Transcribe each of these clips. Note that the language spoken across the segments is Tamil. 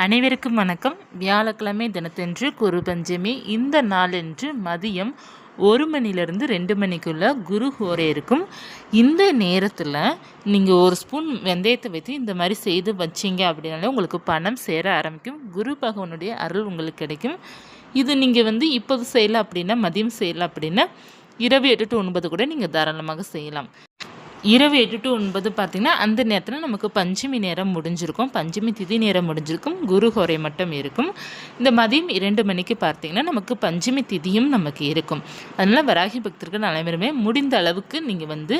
அனைவருக்கும் வணக்கம். வியாழக்கிழமை தினத்தன்று குரு பஞ்சமி இந்த நாளன்று மதியம் ஒரு மணிலேருந்து ரெண்டு மணிக்குள்ளே குரு ஹோரே இருக்கும். இந்த நேரத்தில் நீங்கள் ஒரு ஸ்பூன் வெந்தயத்தை வைத்து இந்த மாதிரி செய்து வச்சிங்க அப்படின்னாலே உங்களுக்கு பணம் சேர ஆரம்பிக்கும். குரு பகவானுடைய அருள் உங்களுக்கு கிடைக்கும். இது நீங்கள் வந்து இப்போது செய்யலை அப்படின்னா மதியம் செய்யலை அப்படின்னா இரவு எட்டு டு ஒன்பது கூட நீங்கள் தாராளமாக செய்யலாம். இரவு எட்டு டு ஒன்பது பார்த்திங்கன்னா அந்த நேரத்தில் நமக்கு பஞ்சமி நேரம் முடிஞ்சிருக்கும். பஞ்சமி திதி நேரம் முடிஞ்சிருக்கும். குரு ஹோரை மட்டும் இருக்கும். இந்த மதியம் இரண்டு மணிக்கு பார்த்திங்கன்னா நமக்கு பஞ்சமி திதியும் நமக்கு இருக்கும். அதனால் வராகி பக்தர்கள் அனைவருமே முடிந்த அளவுக்கு நீங்கள் வந்து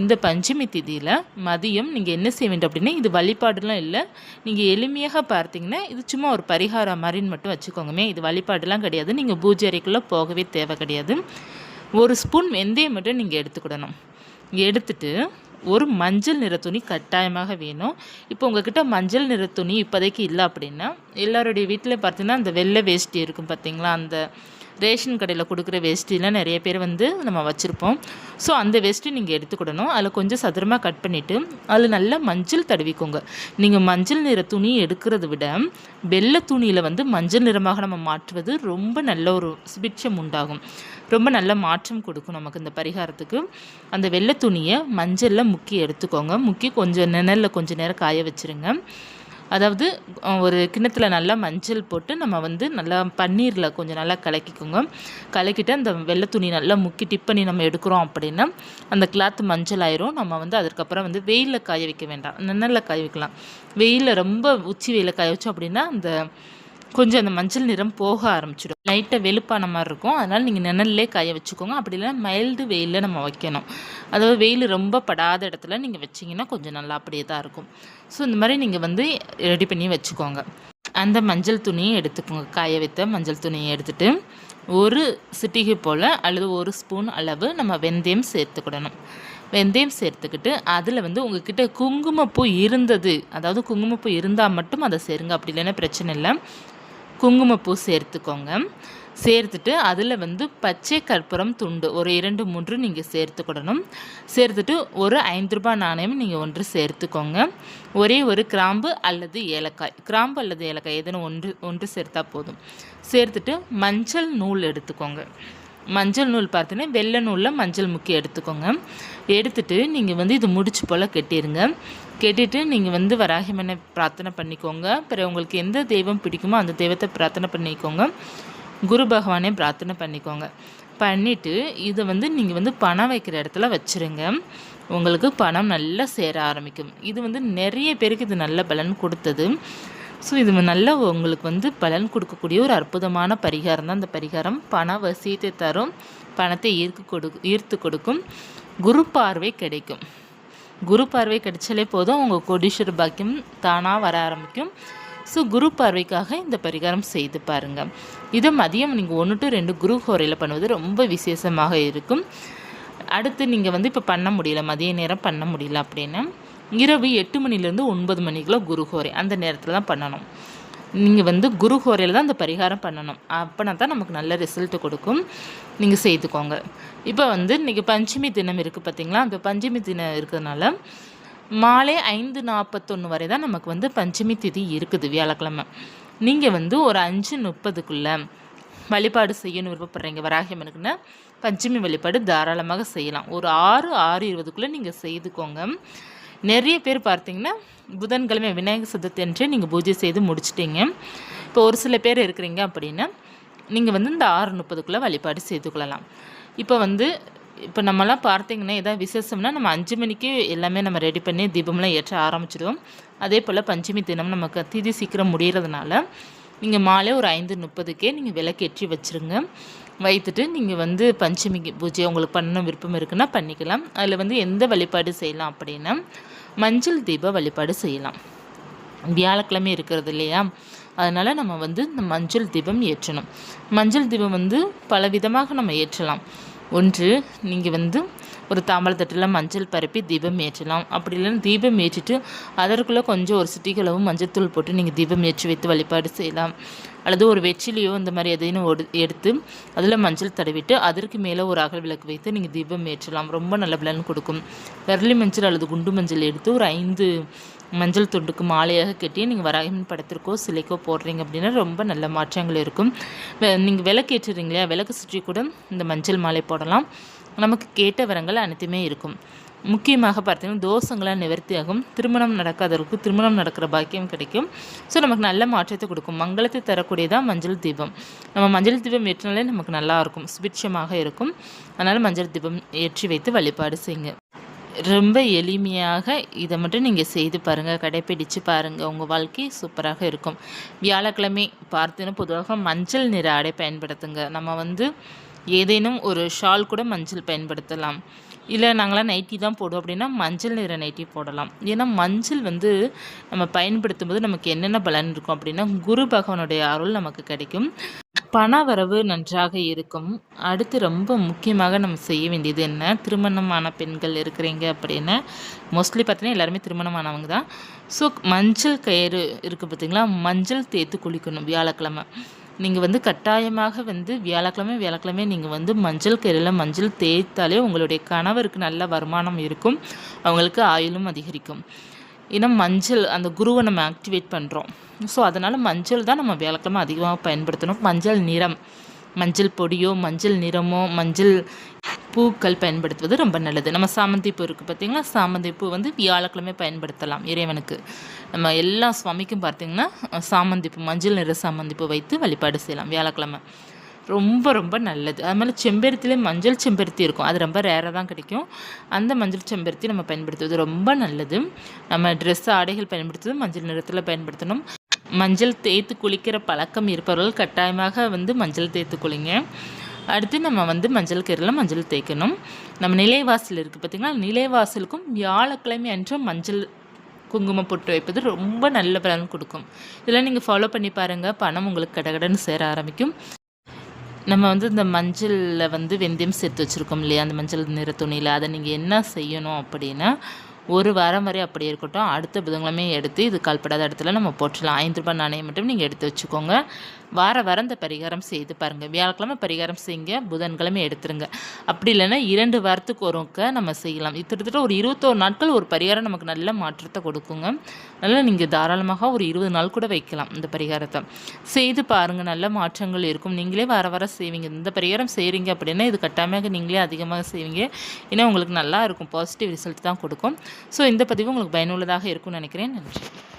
இந்த பஞ்சமி திதியில் மதியம் நீங்கள் என்ன செய்ய வேண்டும் அப்படின்னா இது வழிபாடுலாம் இல்லை. நீங்கள் எளிமையாக பார்த்தீங்கன்னா இது சும்மா ஒரு பரிகாரம் மாதிரின்னு மட்டும் வச்சுக்கோங்கமே. இது வழிபாடுலாம் கிடையாது. நீங்கள் பூஜை அறைக்குள்ளே போகவே தேவை கிடையாது. ஒரு ஸ்பூன் வெந்தயம் மட்டும் நீங்கள் எடுத்துக்கிடணும். எடுத்துட்டு ஒரு மஞ்சள் நிற துணி கட்டாயமாக வேணும். இப்போ உங்ககிட்ட மஞ்சள் நிற துணி இப்போதைக்கு இல்லை அப்படின்னா எல்லாருடைய வீட்டில் பார்த்தீங்கன்னா அந்த வெள்ளை வேஷ்டி இருக்கும் பார்த்தீங்களா அந்த ரேஷன் கடையில் கொடுக்குற வேஷ்டிலாம் நிறைய பேர் வந்து நம்ம வச்சுருப்போம். ஸோ அந்த வேஷ்டி நீங்கள் எடுத்துக்கிடணும். அதில் கொஞ்சம் சதுரமாக கட் பண்ணிவிட்டு அதில் நல்லா மஞ்சள் தடவிக்கோங்க. நீங்கள் மஞ்சள் நிற துணி எடுக்கிறத விட வெள்ளை துணியில் வந்து மஞ்சள் நிறமாக நம்ம மாற்றுவது ரொம்ப நல்ல ஒரு சுபிட்சம் உண்டாகும். ரொம்ப நல்ல மாற்றம் கொடுக்கும் நமக்கு இந்த பரிகாரத்துக்கு. அந்த வெள்ளை துணியை மஞ்சளில் முக்கி எடுத்துக்கோங்க. முக்கி கொஞ்சம் நிழலில் கொஞ்சம் நேரம் காய வச்சுருங்க. அதாவது ஒரு கிண்ணத்தில் நல்லா மஞ்சள் போட்டு நம்ம வந்து நல்லா பன்னீரில் கொஞ்சம் நல்லா கலக்கிக்கோங்க. கலக்கிட்டு அந்த வெள்ளை துணி நல்லா முக்கி டிப் பண்ணி நம்ம எடுக்கிறோம் அப்படின்னா அந்த கிளாத் மஞ்சள் ஆயிரும். நம்ம வந்து அதுக்கப்புறம் வந்து வெயிலில் காய வைக்க வேண்டாம். நிழலில் காய வைக்கலாம். வெயிலில் ரொம்ப உச்சி வெயிலில் காய வச்சோம் அப்படின்னா அந்த கொஞ்சம் அந்த மஞ்சள் நிறம் போக ஆரம்பிச்சிடும். லைட்டாக வெளுப்பான மாதிரி இருக்கும். அதனால் நீங்கள் நிழல்லே காய வச்சுக்கோங்க. அப்படி இல்லைனா மைல்டு வெயிலில் நம்ம வைக்கணும். அதாவது வெயில் ரொம்ப படாத இடத்துல நீங்கள் வச்சிங்கன்னா கொஞ்சம் நல்லா அப்படியே தான் இருக்கும். ஸோ இந்த மாதிரி நீங்கள் வந்து ரெடி பண்ணி வச்சுக்கோங்க. அந்த மஞ்சள் துணியை எடுத்துக்கோங்க. காய வைத்த மஞ்சள் துணியை எடுத்துகிட்டு ஒரு சிட்டிகை போல் அல்லது ஒரு ஸ்பூன் அளவு நம்ம வெந்தயம் சேர்த்துக்கிடணும். வெந்தயம் சேர்த்துக்கிட்டு அதில் வந்து உங்ககிட்ட குங்குமப்பூ இருந்தது. அதாவது குங்குமப்பூ இருந்தால் மட்டும் அதை சேருங்க. அப்படி இல்லைன்னா பிரச்சனை இல்லை. குங்குமப்பூ சேர்த்துக்கோங்க. சேர்த்துட்டு அதில் வந்து பச்சை கற்பூரம் துண்டு ஒரு இரண்டு மூன்று நீங்கள் சேர்த்துக்கிடணும். சேர்த்துட்டு ஒரு ஐந்து ரூபாய் நாணயம் நீங்கள் ஒன்று சேர்த்துக்கோங்க. ஒரே ஒரு கிராம்பு அல்லது ஏலக்காய். கிராம்பு அல்லது ஏலக்காய் எதுன்னு ஒன்று ஒன்று சேர்த்தா போதும். சேர்த்துட்டு மஞ்சள் நூல் எடுத்துக்கோங்க. மஞ்சள் நூல் பார்த்தீங்கன்னா வெள்ளை நூலில் மஞ்சள் முக்கி எடுத்துக்கோங்க. எடுத்துட்டு நீங்கள் வந்து இது முடிச்சு போல் கட்டிடுங்க கேட்டுட்டு நீங்கள் வந்து வராகிமனை பிரார்த்தனை பண்ணிக்கோங்க. பிறகு உங்களுக்கு எந்த தெய்வம் பிடிக்குமோ அந்த தெய்வத்தை பிரார்த்தனை பண்ணிக்கோங்க. குரு பகவானே பிரார்த்தனை பண்ணிக்கோங்க. பண்ணிவிட்டு இதை வந்து நீங்கள் வந்து பணம் வைக்கிற இடத்துல வச்சுருங்க. உங்களுக்கு பணம் நல்லா சேர ஆரம்பிக்கும். இது வந்து நிறைய பேருக்கு இது நல்ல பலன் கொடுத்தது. ஸோ இது நல்ல உங்களுக்கு வந்து பலன் கொடுக்கக்கூடிய ஒரு அற்புதமான பரிகாரம் தான். அந்த பரிகாரம் பண வசியத்தை தரும். பணத்தை ஈர்க்கு கொடு ஈர்த்து கொடுக்கும். குரு பார்வை கிடைக்கும். குரு பார்வை கிடைச்சாலே போதும் உங்கள் கோடீஸ்வர பாக்கியம் தானாக வர ஆரம்பிக்கும். ஸோ குரு பார்வைக்காக இந்த பரிகாரம் செய்து பாருங்கள் இதை மதியம் நீங்கள் ஒன்று டு ரெண்டு குரு ஹோரையில் பண்ணுவது ரொம்ப விசேஷமாக இருக்கும். அடுத்து நீங்கள் வந்து இப்போ பண்ண முடியல மதிய நேரம் பண்ண முடியல அப்படின்னு. இரவு எட்டு மணிலேருந்து ஒன்பது மணிக்குள்ள குருஹோரை அந்த நேரத்தில் தான் பண்ணணும். நீங்கள் வந்து குருஹோரையில் தான் அந்த பரிகாரம் பண்ணணும். அப்போனா தான் நமக்கு நல்ல ரிசல்ட்டு கொடுக்கும். நீங்கள் செய்துக்கோங்க. இப்போ வந்து இன்றைக்கி பஞ்சமி தினம் இருக்குது பார்த்தீங்களா அந்த பஞ்சமி தினம் இருக்கிறதுனால மாலை ஐந்து நாற்பத்தொன்று வரை தான் நமக்கு வந்து பஞ்சமி திதி இருக்குது வியாழக்கிழமை. நீங்கள் வந்து ஒரு அஞ்சு முப்பதுக்குள்ளே வழிபாடு செய்யணும் விருப்பப்படுறீங்க வராகியம்மனுக்குன்னா பஞ்சமி வழிபாடு தாராளமாக செய்யலாம். ஒரு ஆறு ஆறு இருபதுக்குள்ளே நீங்கள் செய்துக்கோங்க. நிறைய பேர் பார்த்தீங்கன்னா புதன்கிழமை விநாயகர் சதுர்த்தி அன்றே நீங்கள் பூஜை செய்து முடிச்சிட்டிங்க. இப்போ ஒரு சில பேர் இருக்கிறீங்க அப்படின்னா நீங்கள் வந்து இந்த ஆறு முப்பதுக்குள்ளே வழிபாடு செய்து கொள்ளலாம். இப்போ வந்து இப்போ நம்மலாம் பார்த்தீங்கன்னா எதாவது விசேஷம்னா நம்ம அஞ்சு மணிக்கு எல்லாமே நம்ம ரெடி பண்ணி தீபம்லாம் ஏற்ற ஆரம்பிச்சிடுவோம். அதே போல் பஞ்சமி தினம் நமக்கு திதி சீக்கிரம் முடிகிறதுனால நீங்கள் மாலை ஒரு ஐந்து முப்பதுக்கே நீங்கள் விளக்கேற்றி வச்சுருங்க. வைத்துட்டு நீங்கள் வந்து பஞ்சமி பூஜை உங்களுக்கு பண்ணணும் விருப்பம் இருக்குன்னா பண்ணிக்கலாம். அதில் வந்து எந்த வழிபாடு செய்யலாம் அப்படின்னா மஞ்சள் தீப வழிபாடு செய்யலாம். வியாழக்கிழமை இருக்கிறது இல்லையா? அதனால் நம்ம வந்து இந்த மஞ்சள் தீபம் ஏற்றணும். மஞ்சள் தீபம் வந்து பல விதமாக நம்ம ஏற்றலாம். ஒன்று நீங்கள் வந்து ஒரு தாம்பழத்தட்டில் மஞ்சள் பரப்பி தீபம் ஏற்றலாம். அப்படி இல்லைன்னா தீபம் ஏற்றிட்டு அதற்குள்ளே கொஞ்சம் ஒரு சிட்டிகளவும் மஞ்சள் போட்டு நீங்கள் தீபம் ஏற்றி வைத்து வழிபாடு செய்யலாம். அல்லது ஒரு வெற்றிலையோ இந்த மாதிரி எதையும் எடுத்து அதில் மஞ்சள் தடவிட்டு அதற்கு மேலே ஒரு அகல் விளக்கு வைத்து நீங்கள் தீபம் ஏற்றலாம். ரொம்ப நல்ல பலன் கொடுக்கும். விரலி மஞ்சள் அல்லது குண்டு மஞ்சள் எடுத்து ஒரு ஐந்து மஞ்சள் துண்டுக்கு மாலையாக கட்டி நீங்கள் வராகின் படத்திற்கோ சிலைக்கோ போடுறீங்க அப்படின்னா ரொம்ப நல்ல மாற்றங்கள் இருக்கும். நீங்கள் விளக்கு ஏற்றுறீங்களா? இல்லையா விளக்கு சுற்றி கூட இந்த மஞ்சள் மாலை போடலாம். நமக்கு கேட்ட வரங்கள் அனைத்துமே இருக்கும். முக்கியமாக பார்த்தீங்கன்னா தோஷங்களாக நிவர்த்தியாகும். திருமணம் நடக்காதவர்களுக்கு திருமணம் நடக்கிற பாக்கியம் கிடைக்கும். ஸோ நமக்கு நல்ல மாற்றத்தை கொடுக்கும். மங்களத்தை தரக்கூடியதான் மஞ்சள் தீபம். நம்ம மஞ்சள் தீபம் ஏற்றினாலே நமக்கு நல்லா இருக்கும். சுபிட்சமாக இருக்கும். அதனால் மஞ்சள் தீபம் ஏற்றி வைத்து வழிபாடு செய்யுங்க. ரொம்ப எளிமையாக இதை மட்டும் நீங்கள் செய்து பாருங்கள் கடைப்பிடித்து பாருங்கள் உங்கள் வாழ்க்கை சூப்பராக இருக்கும். வியாழக்கிழமை பார்த்தீங்கன்னா பொதுவாக மஞ்சள் நிற ஆடை பயன்படுத்துங்க. நம்ம வந்து ஏதேனும் ஒரு ஷால் கூட மஞ்சள் பயன்படுத்தலாம். இல்லை நாங்களாம் நைட்டி தான் போடுவோம் அப்படின்னா மஞ்சள் நிற நைட்டி போடலாம். ஏன்னா மஞ்சள் வந்து நம்ம பயன்படுத்தும் போது நமக்கு என்னென்ன பலன் இருக்கும் அப்படின்னா குரு பகவானுடைய அருள் நமக்கு கிடைக்கும். பண வரவு நன்றாக இருக்கும். அடுத்து ரொம்ப முக்கியமாக நம்ம செய்ய வேண்டியது என்ன? திருமணமான பெண்கள் இருக்கிறீங்க அப்படின்னா மோஸ்ட்லி பார்த்தீங்கன்னா எல்லாருமே திருமணமானவங்க தான். ஸோ மஞ்சள் கயிறு இருக்குது பார்த்திங்களா? மஞ்சள் தேய்த்து குளிக்கணும் வியாழக்கிழமை. நீங்கள் வந்து கட்டாயமாக வந்து வியாழக்கிழமை வியாழக்கிழமை நீங்கள் வந்து மஞ்சள் கரையில் மஞ்சள் தேய்த்தாலே உங்களுடைய கணவருக்கு நல்ல வருமானம் இருக்கும். அவங்களுக்கு ஆயுளும் அதிகரிக்கும். ஏன்னா மஞ்சள் அந்த குருவை நம்ம ஆக்டிவேட் பண்ணுறோம் ஸோ அதனால் மஞ்சள் தான் நம்ம வியாழக்கிழமை அதிகமாக பயன்படுத்தணும். மஞ்சள் நிறம். மஞ்சள் பொடியோ மஞ்சள் நிறமோ மஞ்சள் பூக்கள் பயன்படுத்துவது ரொம்ப நல்லது. நம்ம சாமந்தி பூ இருக்குது பார்த்திங்கன்னா சாமந்தி பூ வந்து வியாழக்கிழமை பயன்படுத்தலாம் இறைவனுக்கு. நம்ம எல்லா சுவாமிக்கும் பார்த்திங்கன்னா சாமந்தி பூ மஞ்சள் நிற சாமந்தி பூ வைத்து வழிபாடு செய்யலாம் வியாழக்கிழமை. ரொம்ப ரொம்ப நல்லது. அது மாதிரி செம்பருத்திலே மஞ்சள் செம்பருத்தி இருக்கும். அது ரொம்ப ரேராக தான் கிடைக்கும். அந்த மஞ்சள் செம்பருத்தி நம்ம பயன்படுத்துவது ரொம்ப நல்லது. நம்ம ட்ரெஸ் ஆடைகள் பயன்படுத்துவது மஞ்சள் நிறத்தில் பயன்படுத்தணும். மஞ்சள் தேய்த்து குளிக்கிற பழக்கம் இருப்பவர்கள் கட்டாயமாக வந்து மஞ்சள் தேய்த்து குளிங்க. அடுத்து நம்ம வந்து மஞ்சள் கீரையில் மஞ்சள் தேய்க்கணும். நம்ம நிலைவாசல் இருக்குது பார்த்திங்களா நிலைவாசலுக்கும் வியாழக்கிழமை அன்று மஞ்சள் குங்குமம் பொட்டு வைப்பது ரொம்ப நல்ல பலன் கொடுக்கும். இதெல்லாம் நீங்கள் ஃபாலோ பண்ணி பாருங்கள் பணம் உங்களுக்கு கடகடன்னு சேர ஆரம்பிக்கும். நம்ம வந்து இந்த மஞ்சளில் வந்து வெந்தயம் சேர்த்து வச்சுருக்கோம் இல்லையா? அந்த மஞ்சள் நிற துணியில். அதை நீங்கள் என்ன செய்யணும் அப்படின்னா ஒரு வாரம் வரை அப்படி இருக்கட்டும். அடுத்த புதன்கிழமையும் எடுத்து இது கால்படாத இடத்துல நம்ம போட்டுடலாம். ஐந்து ரூபாய் நாணயம் மட்டும் நீங்கள் எடுத்து வச்சுக்கோங்க. வார வாரம் இந்த பரிகாரம் செய்து பாருங்கள் வியாழக்கிழமை பரிகாரம் செய்யுங்க. புதன்கிழமை எடுத்துருங்க. அப்படி இல்லைன்னா இரண்டு வாரத்துக்கு ஒருக்க நம்ம செய்யலாம். கிட்டத்தட்ட ஒரு இருபத்தோரு நாட்கள் ஒரு பரிகாரம் நமக்கு நல்ல மாற்றத்தை கொடுக்குங்க. நல்லா நீங்கள் தாராளமாக ஒரு இருபது நாள் கூட வைக்கலாம் இந்த பரிகாரத்தை. செய்து பாருங்கள் நல்ல மாற்றங்கள் இருக்கும். நீங்களே வார வாரம் செய்வீங்க. இந்த பரிகாரம் செய்கிறீங்க அப்படின்னா இது கட்டாயமாக நீங்களே அதிகமாக செய்வீங்க. ஏன்னா உங்களுக்கு நல்லா இருக்கும். பாசிட்டிவ் ரிசல்ட் தான் கொடுக்கும். ஸோ இந்த பதிவு உங்களுக்கு பயனுள்ளதாக இருக்கும்னு நினைக்கிறேன். நன்றி.